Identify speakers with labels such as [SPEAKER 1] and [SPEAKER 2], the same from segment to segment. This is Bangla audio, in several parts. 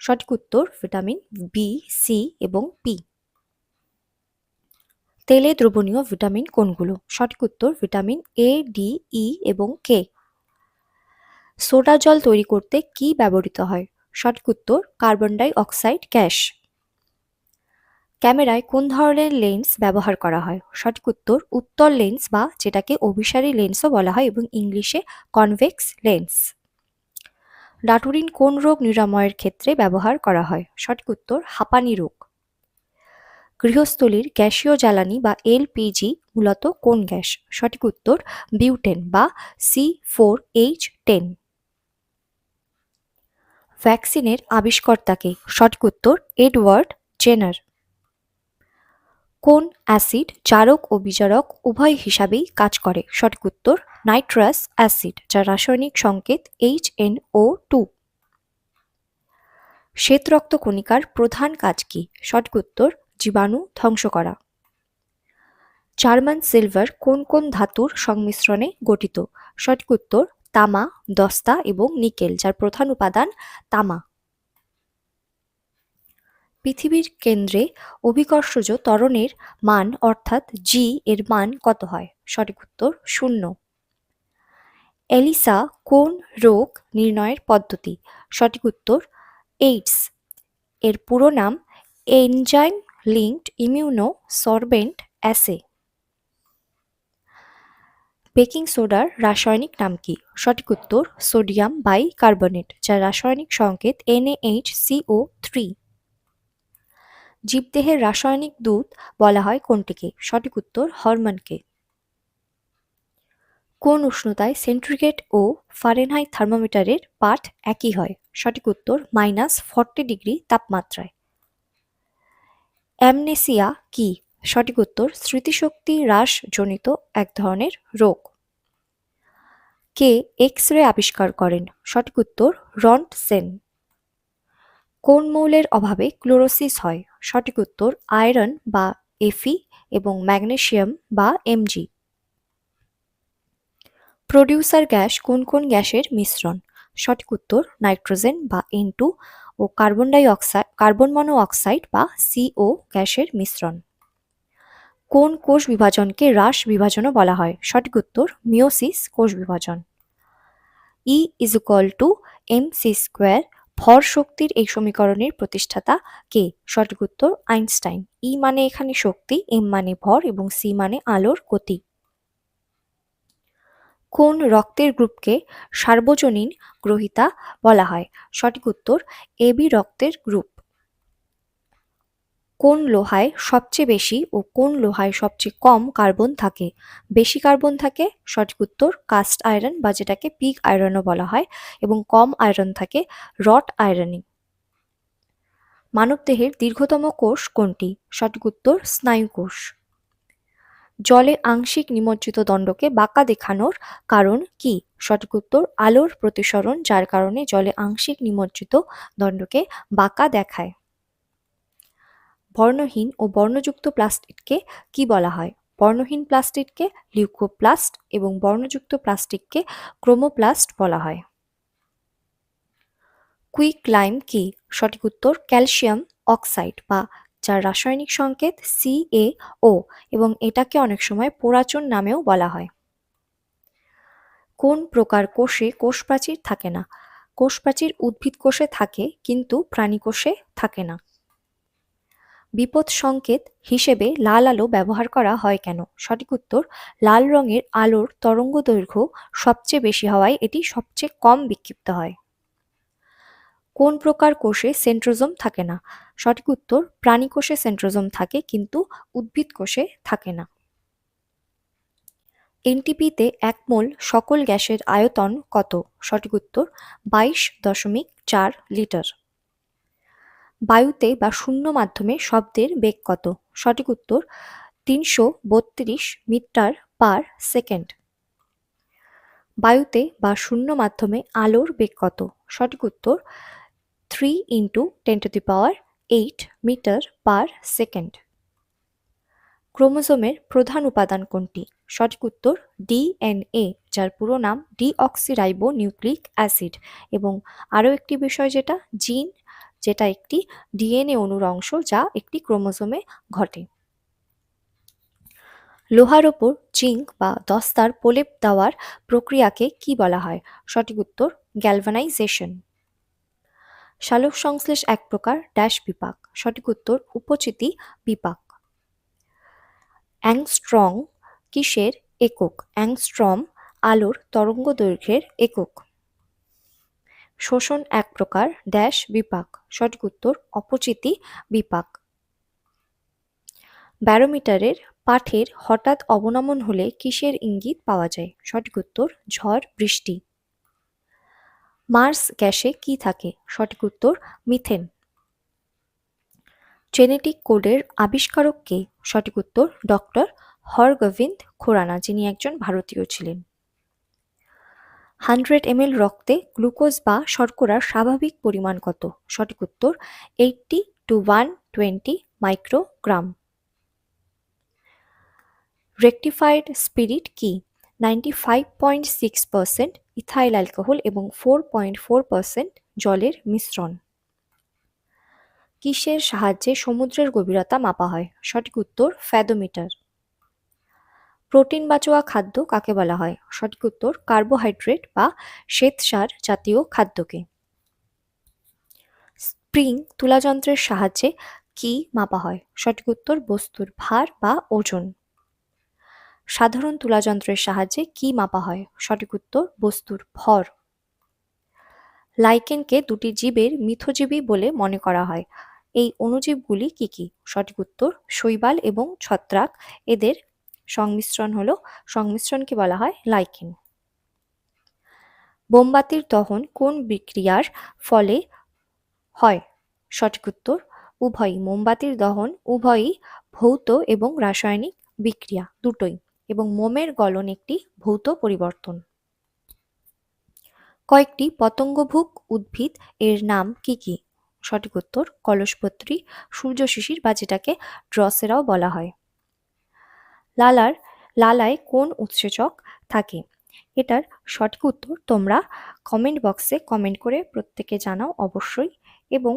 [SPEAKER 1] সঠিক উত্তর ভিটামিন বি সি এবং পি তেলে দ্রবণীয় ভিটামিন কোনগুলো? সঠিক উত্তর ভিটামিন এ ডি ই এবং কে সোডা জল তৈরি করতে কি ব্যবহৃত হয়? সঠিক উত্তর, কার্বন ডাই অক্সাইড গ্যাস। ক্যামেরায় কোন ধরনের লেন্স ব্যবহার করা হয়? সঠিক উত্তর, উত্তল লেন্স বা যেটাকে অভিসারী লেন্সও বলা হয় এবং ইংলিশে কনভেক্স লেন্স। ডাটুরিন কোন রোগ নিরাময়ের ক্ষেত্রে ব্যবহার করা হয়? সঠিক উত্তর, হাঁপানি রোগ। গৃহস্থলীর গ্যাসীয় জ্বালানি বা এলপিজি মূলত কোন গ্যাস? সঠিক উত্তর, বিউটেন বা সি ফোর এইচ টেন। ভ্যাকসিনের আবিষ্কর্তাকে সঠিক উত্তর, এডওয়ার্ড জেনার কোন অ্যাসিড জারক ও বিজারক উভয় হিসাবেই কাজ করে? সঠিক উত্তর, নাইট্রাস অ্যাসিড যার রাসায়নিক সংকেত এইচ এন ও টু শ্বেত রক্ত কণিকার প্রধান কাজ কি? সঠিক উত্তর, জীবাণু ধ্বংস করা। জার্মান সিলভার কোন কোন ধাতুর সংমিশ্রণে গঠিত? সঠিক উত্তর, তামা, দস্তা এবং নিকেল, যার প্রধান উপাদান তামা। পৃথিবীর কেন্দ্রে অভিকর্ষজ ত্বরণের মান অর্থাৎ জি এর মান কত হয়? সঠিক উত্তর শূন্য। এলিসা কোন রোগ নির্ণয়ের পদ্ধতি? সঠিক উত্তর এইডস। এর পুরো নাম enzyme linked immuno sorbent assay. Baking সোডার রাসায়নিক নাম কি? সঠিক উত্তর সোডিয়াম বাই কার্বনেট যার রাসায়নিক সংকেত এনএইচ সিও থ্রি জীবদেহের রাসায়নিক দূত বলা হয় কোনটিকে? সঠিক উত্তর, হরমোনকে। কোন উষ্ণতায় সেন্ট্রিগেট ও ফারেনহাই থার্মোমিটারের পাঠ একই হয়? সঠিক উত্তর, মাইনাস ফর্টি ডিগ্রি তাপমাত্রায়। অ্যামনেসিয়া কি? সঠিক উত্তর, স্মৃতিশক্তি হ্রাসজনিত এক ধরনের রোগ। কে এক্স রে আবিষ্কার করেন? সঠিক উত্তর রন্ট সেন কোন মৌলের অভাবে ক্লোরোসিস হয়? সঠিক উত্তর, আয়রন বা এফি এবং ম্যাগনেশিয়াম বা এমজি প্রডিউসার গ্যাস কোন কোন গ্যাসের মিশ্রণ? সঠিক উত্তর, নাইট্রোজেন বা N two O carbon dioxide carbon monoxide বা সিও গ্যাসের মিশ্রণ। কোন কোষ বিভাজনকে হ্রাস বিভাজনও বলা হয়? সঠিক উত্তর মিওসিস কোষ বিভাজন। E is equal to M C square ভর শক্তির এই সমীকরণের প্রতিষ্ঠাতা কে? সঠিক উত্তর আইনস্টাইন। ই মানে এখানে শক্তি, এম মানে ভর এবং সি মানে আলোর গতি। কোন রক্তের গ্রুপকে সার্বজনীন গ্রহিতা বলা হয়? সঠিক উত্তর এবি রক্তের গ্রুপ। কোন লোহায় সবচেয়ে বেশি ও কোন লোহায় সবচেয়ে কম কার্বন থাকে? বেশি কার্বন থাকে, সঠিক উত্তর, কাস্ট আয়রন বা যেটাকে পিগ আয়রনও বলা হয়, এবং কম আয়রন থাকে রট আয়রনে মানবদেহের দীর্ঘতম কোষ কোনটি? সঠিক উত্তর, স্নায়ু কোষ। জলে আংশিক নিমজ্জিত দণ্ডকে বাঁকা দেখানোর কারণ কি? সঠিক উত্তর, আলোর প্রতিসরণ, যার কারণে জলে আংশিক নিমজ্জিত দণ্ডকে বাঁকা দেখায়। বর্ণহীন ও বর্ণযুক্ত প্লাস্টিককে কি বলা হয়? বর্ণহীন প্লাস্টিককে লিউকোপ্লাস্ট এবং বর্ণযুক্ত প্লাস্টিককে ক্রোমোপ্লাস্ট বলা হয়। কুইক লাইম কি? সঠিক উত্তর, ক্যালসিয়াম অক্সাইড বা যার রাসায়নিক সংকেত সি এ ও এবং এটাকে অনেক সময় পোড়াচন নামেও বলা হয়। কোন প্রকার কোষে কোষপ্রাচীর থাকে না? কোষপ্রাচীর উদ্ভিদ কোষে থাকে কিন্তু প্রাণী কোষে থাকে না। বিপদ সংকেত হিসেবে লাল আলো ব্যবহার করা হয় কেন? সঠিক উত্তর, লাল রঙের আলোর তরঙ্গ দৈর্ঘ্য সবচেয়ে বেশি হওয়ায় এটি সবচেয়ে কম বিক্ষিপ্ত হয়। কোন প্রকার কোষে সেন্ট্রোজোম থাকে না? সঠিক উত্তর, প্রাণী কোষে সেন্ট্রোজোম থাকে কিন্তু উদ্ভিদ কোষে থাকে না। এনটিপিতে এক মোল সকল গ্যাসের আয়তন কত? সঠিক উত্তর, বাইশ দশমিক চার লিটার। বায়ুতে বা শূন্য মাধ্যমে শব্দের বেগ কত? সঠিক উত্তর, তিনশো বত্রিশ মিটার পার সেকেন্ড। বায়ুতে বা শূন্য মাধ্যমে আলোর বেগ কত? সঠিক উত্তর, three into ten to the power eight metre per second. ক্রোমোজোমের প্রধান উপাদান কোনটি? সঠিক উত্তর, ডিএনএ, যার পুরো নাম ডিঅক্সিরাইবো নিউক্লিক অ্যাসিড। এবং আরও একটি বিষয় যেটা, জিন যেটা একটি ডিএনএ অণুর অংশ যা একটি ক্রোমোজোমে ঘটে। লোহার ওপর জিঙ্ক বা দস্তার প্রলেপ দেওয়ার প্রক্রিয়াকে কি বলা হয়? সঠিক উত্তর গ্যালভানাইজেশন সালোক সংশ্লেষ এক প্রকার ড্যাশ বিপাক। সঠিক উত্তর, উপচিতি বিপাক। অ্যাংস্ট্রং কিসের একক? অ্যাংস্ট্রম আলোর তরঙ্গ দৈর্ঘ্যের একক। শোষণ এক প্রকার ড্যাশ বিপাক সঠিক উত্তর অপচিতি বিপাক। ব্যারোমিটারের পাঠের হঠাৎ অবনমন হলে কিসের ইঙ্গিত পাওয়া যায়? সঠিক উত্তর ঝড়, বৃষ্টি। মার্স গ্যাসে কি থাকে? সঠিক উত্তর মিথেন। জেনেটিক কোডের আবিষ্কারক কে? সঠিক উত্তর ডক্টর হরগোবিন্দ খুরানা, যিনি একজন ভারতীয় ছিলেন। হান্ড্রেড এমএল রক্তে গ্লুকোজ বা শর্করার স্বাভাবিক পরিমাণ কত? সঠিক উত্তর, eighty two one twenty microgram. Rectified spirit কি? Ninety five point six percent ethyl alcohol এবং ফোর পয়েন্ট ফোর পার্সেন্ট জলের মিশ্রণ। কিসের সাহায্যে সমুদ্রের গভীরতা মাপা হয়? সঠিক উত্তর, ফ্যাদোমিটার। প্রোটিন বাচোয়া খাদ্য কাকে বলা হয়? সঠিক উত্তর, কার্বোহাইড্রেট বা শ্বেতসার জাতীয় খাদ্যকে। স্প্রিং তুলাযন্ত্রের সাহায্যে কি মাপা হয়? সঠিক উত্তর, বস্তুর ভার বা ওজন। সাধারণ তুলাযন্ত্রের সাহায্যে কি মাপা হয়? সঠিক উত্তর, বস্তুর ভর। লাইকেনকে দুটি জীবের মিথজীবী বলে মনে করা হয়। এই অণুজীবগুলি কি কি? সঠিক উত্তর, শৈবাল এবং ছত্রাক। এদের সংমিশ্রণ হলো, সংমিশ্রণকে বলা হয় লাইকেন মোমবাতির দহন কোন বিক্রিয়ার ফলে হয়? সঠিক উত্তর, উভয়ই। মোমবাতির দহন উভয়ই ভৌত এবং রাসায়নিক বিক্রিয়া দুটোই এবং মোমের গলন একটি ভৌত পরিবর্তন। কয়েকটি পতঙ্গভুক উদ্ভিদ এর নাম কি কি? সঠিক উত্তর, কলসপত্রী সূর্য শিশির বা যেটাকে ড্রসেরাও বলা হয়। লালার লালায় কোন উৎসেচক থাকে? এটার সঠিক উত্তর তোমরা কমেন্ট বক্সে কমেন্ট করে প্রত্যেকে জানাও অবশ্যই এবং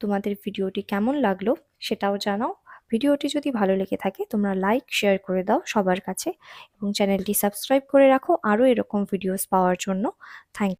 [SPEAKER 1] তোমাদের ভিডিওটি কেমন লাগল সেটাও জানাও। ভিডিওটি যদি ভালো লেগে থাকে তোমরা লাইক শেয়ার করে দাও সবার কাছে এবং চ্যানেলটি সাবস্ক্রাইব করে রাখো। আরও এরকম ভিডিওস পাওয়ার জন্য। থ্যাংক